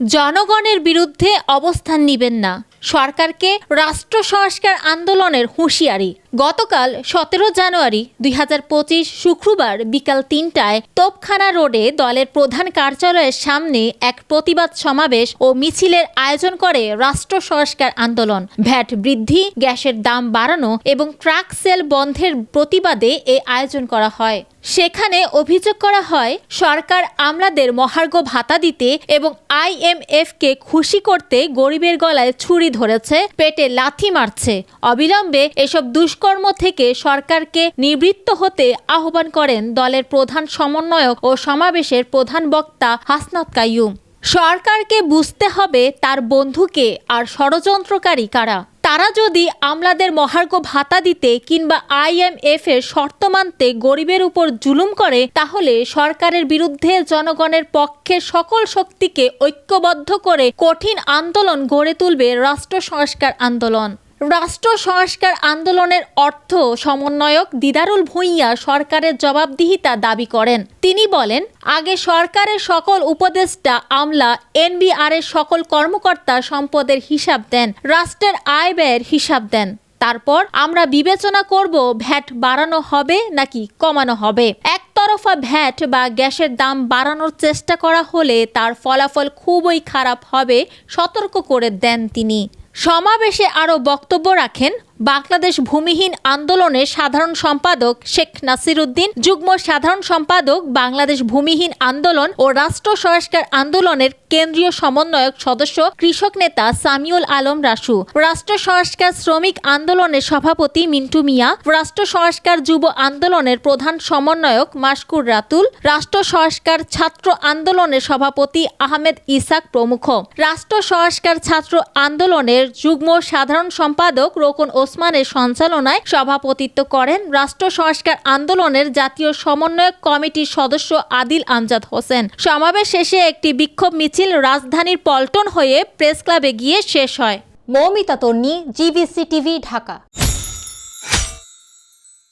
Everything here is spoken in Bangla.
জনগণের বিরুদ্ধে অবস্থান নেবেন না। সরকারকে রাষ্ট্র সংস্কার আন্দোলনের হুঁশিয়ারি। গতকাল সতেরো জানুয়ারি দুই হাজার পঁচিশ শুক্রবার বিকাল তিনটায় তোপখানা রোডে দলের প্রধান কার্যালয়ের সামনে এক প্রতিবাদ সমাবেশ ও মিছিলের আয়োজন করে রাষ্ট্র সংস্কার আন্দোলন। ভ্যাট বৃদ্ধি, গ্যাসের দাম বাড়ানো এবং ট্রাক সেল বন্ধের প্রতিবাদে এ আয়োজন করা হয়। সেখানে অভিযোগ করা হয়, সরকার আমলাদের মহার্ঘ ভাতা দিতে এবং আইএমএফকে খুশি করতে গরিবের গলায় ছুরি ধরেছে, পেটে লাথি মারছে। অবিলম্বে এসব দুষ্কর্ম থেকে সরকারকে নিবৃত্ত হতে আহ্বান করেন দলের প্রধান সমন্বয়ক ও সমাবেশের প্রধান বক্তা হাসনাত কাইয়ুম। সরকারকে বুঝতে হবে তার বন্ধুকে আর ষড়যন্ত্রকারী কারা। তারা যদি আমলাদের মহার্ঘ ভাতা দিতে কিংবা আইএমএফ এর শর্ত মানতে গরিবের উপর জুলুম করে, তাহলে সরকারের বিরুদ্ধে জনগণের পক্ষে সকল শক্তিকে ঐক্যবদ্ধ করে কঠিন আন্দোলন গড়ে তুলবে রাষ্ট্র সংস্কার আন্দোলন। রাষ্ট্র সংস্কার আন্দোলনের অর্থ সমন্বয়ক দিদারুল ভূঁইয়া সরকারের জবাবদিহিতা দাবি করেন। তিনি বলেন, আগে সরকারের সকল উপদেষ্টা, আমলা এনবিআর এর সকল কর্মকর্তা সম্পদের হিসাব দেন, রাষ্ট্রের আয় ব্যয়ের হিসাব দেন। তারপর আমরা বিবেচনা করব, ভ্যাট বাড়ানো হবে নাকি কমানো হবে। একতরফা ভ্যাট বা গ্যাসের দাম বাড়ানোর চেষ্টা করা হলে তার ফলাফল খুবই খারাপ হবে, সতর্ক করে দেন তিনি। সমাবেশে আরও বক্তব্য রাখেন বাংলাদেশ ভূমিহীন আন্দোলনের সাধারণ সম্পাদক শেখ নাসিরুদ্দিন, যুগ্ম সাধারণ সম্পাদক বাংলাদেশ ভূমিহীন আন্দোলন ও রাষ্ট্র সংস্কার আন্দোলনের কেন্দ্রীয় সমন্বয়ক সদস্য, কৃষক নেতা সামিউল আলম রাসু, রাষ্ট্র সংস্কার শ্রমিক আন্দোলনের সভাপতি মিন্টু মিয়া, রাষ্ট্র সংস্কার যুব আন্দোলনের প্রধান সমন্বয়ক মাসকুর রাতুল, রাষ্ট্র সংস্কার ছাত্র আন্দোলনের সভাপতি আহমেদ ইসাক প্রমুখ। রাষ্ট্র সংস্কার ছাত্র আন্দোলনের যুগ্ম সাধারণ সম্পাদক রোকন ওসমানের সঞ্চালনায় সভাপতিত্ব করেন রাষ্ট্র সংস্কার আন্দোলনের জাতীয় সমন্বয়ক কমিটির সদস্য আদিল আমজাদ হোসেন। সমাবেশ শেষে একটি বিক্ষোভ মিছিল রাজধানীর পল্টন হয়ে প্রেস ক্লাবে গিয়ে শেষ হয়। Moumita Tonni, GBC TV, Dhaka.